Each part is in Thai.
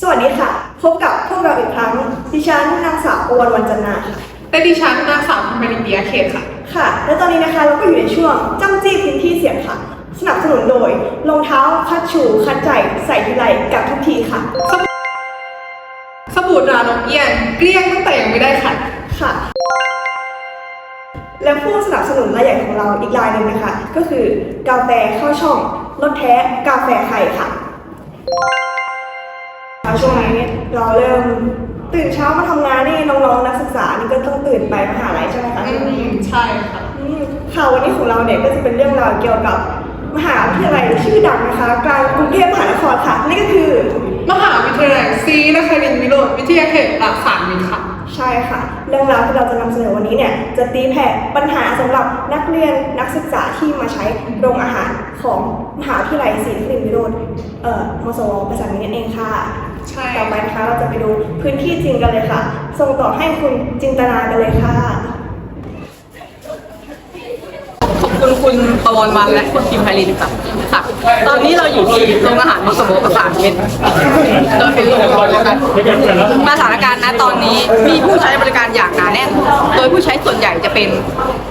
สวัสดีค่ะ พบกับพวกเราอีกครั้ง ดิฉันนางสาวอวันวันจันนาค่ะและดิฉันนางสาวพันธุ์เบียเขตค่ะ ค่ะ และตอนนี้นะคะเราก็อยู่ในช่วงจ้ำจี้พื้นที่เสียงค่ะ สนับสนุนโดยรองเท้าคัดชูคัดใจใส่ทีไรกับทุกทีค่ะ สบู่ตรานกเอี้ยนเกลี้ยงตั้งแต่ยังไม่ได้ขัดค่ะ และผู้สนับสนุนรายใหญ่ของเราอีกรายหนึ่งนะคะ ก็คือกาแฟเข้าช่องรสแท้กาแฟไข่ค่ะ ช่วงนี้เราเริ่มตื่นเช้ามาทำงานนี่น้องๆนักศึกษานี่ก็ต้องตื่นไปมหาลัยใช่ไหมคะอืมใช่ค่ะ อืมค่ะวันนี้ของเราเนี่ยก็จะเป็นเรื่องราวเกี่ยวกับมหาวิทยาลัยชื่อดังนะคะกลางกรุงเทพมหานครค่ะนั่นก็คือ มหาวิทยาลัยศรีนครินทร์วิโรธวิทยาเขตรักษามิตรค่ะ ใช่ค่ะ เรื่องราวที่เราจะนำเสนอวันนี้เนี่ยจะตีแผ่ปัญหาสำหรับนักเรียนนักศึกษาที่มาใช้โรงอาหารของมหาวิทยาลัยศรีนครินทร์วิโรธเอ่อมสวประสานมิตรนั่นเองค่ะ ใช่ต่อไปนะคะเราจะไปดูพื้นที่จริงกันเลยค่ะ ส่งต่อให้คุณจินตนากันเลยค่ะ ขอบคุณคุณประวรวันและคุณพิมพ์ไพรินค่ะค่ะ ตอนนี้เราอยู่ที่โรงอาหารมสมประสานมิตรโดยเป็นโรงอาหารมาสถานการณ์ณตอนนี้มีผู้ใช้บริการอย่างหนาแน่น โดยผู้ใช้ส่วนใหญ่จะเป็น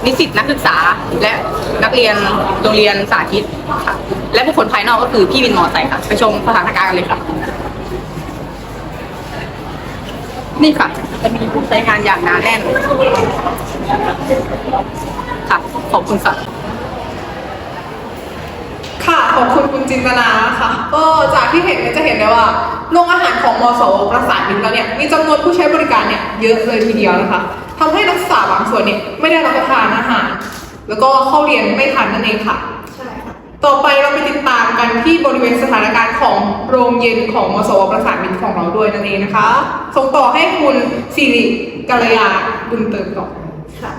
นิสิตนักศึกษา และนักเรียนโรงเรียนสาธิตค่ะ และบุคคลภายนอกก็คือพี่วินมอไซค์ค่ะ ไปชมสถานการณ์กันเลยค่ะ นี่ค่ะ จะมีผู้ใช้งานอย่างหนาแน่น ค่ะ ขอบคุณค่ะ ค่ะขอบคุณคุณจินตนาค่ะก็จากที่เห็นเนี่ยจะเห็นได้ว่าโรงอาหารของมสวประสานมิตรเราเนี่ยมีจำนวนผู้ใช้บริการเนี่ยเยอะเลยทีเดียวนะคะทำให้นักศึกษาบางส่วนเนี่ยไม่ได้รับประทานอาหาร แล้วก็เข้าเรียนไม่ทันนั่นเองค่ะใช่ค่ะต่อไปเราไปติดตามกันที่บริเวณสถานการณ์ของโรง เย็นของมสวประสานมิตรของเราด้วยนั่นเองนะคะ ส่งต่อให้คุณสิริกัลยาบุญเติมก่อนค่ะ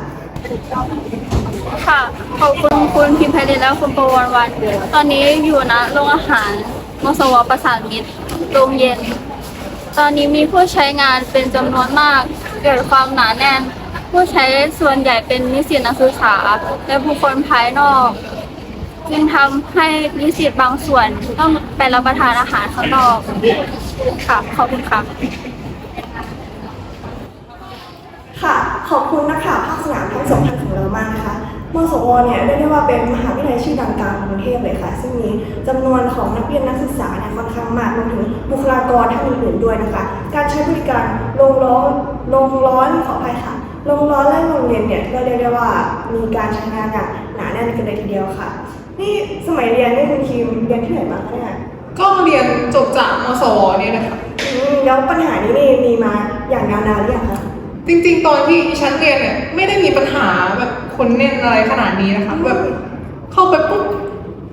ค่ะขอบคุณคุณพิมพ์ไพรินและคุณประวันวัน ตอนนี้อยู่นะโรงอาหารมสวประสานมิตรโรงเย็น ตอนนี้มีผู้ใช้งานเป็นจำนวนมาก เกิดความหนาแน่น ผู้ใช้ส่วนใหญ่เป็นนิสิตนักศึกษาและบุคคลภายนอก จึงทำให้นิสิตบางส่วนต้องไปรับประทานอาหารข้างนอกค่ะขอบคุณค่ะค่ะ ขอบคุณนักข่าวภาคสนามทั้งสองท่านของเรามากนะคะมสวเนี่ยเรียกได้ว่าเป็นมหาวิทยาลัยชื่อดังกลางกรุงเทพเลยค่ะ ซึ่งมีจำนวนของนักเรียนนักศึกษาเนี่ยค่อนข้างมากรวมถึงบุคลากรท่านอื่นๆด้วยนะคะ การใช้บริการโรงร้อนโรงร้อนขออภัยค่ะโรงร้อนและโรงเรียนเนี่ยก็เรียกได้ว่ามีการใช้งานอย่างหนา แน่นกันเลยทีเดียวค่ะ นี่สมัยเรียนนี่คุณคิมเรียนที่ไหนมาคะเนี่ยก็เรียนจบจากมสวเนี่ยนะคะอืมแล้วปัญหานี้นี่มีมาอย่างยาวนานหรือยังคะ จริงๆ ตอนที่ฉันเรียนเนี่ยไม่ได้มีปัญหาแบบคนแน่นอะไรขนาดนี้นะคะแบบเข้าไปปุ๊บ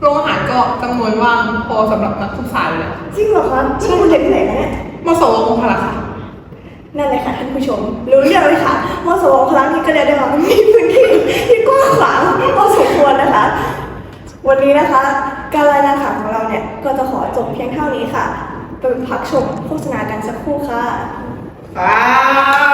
โรงอาหารก็จำนวนว่างพอสำหรับนักศึกษาเลยแหละจริงเหรอคะนี่คุณเรียนที่ไหนคะเนี่ย มสวองค์พละค่ะ นั่นเลยค่ะท่านผู้ชมรู้เรื่องเลยค่ะมสวพลังที่ก็เรียกได้ว่ามีพื้นที่ที่กว้างขวางพอสม ควรนะคะ วันนี้นะคะ การรายงานข่าวของเราเนี่ยก็จะขอจบเพียงเท่านี้ค่ะไปพักชมโฆษณากันสักครู่ค่ะ ครับ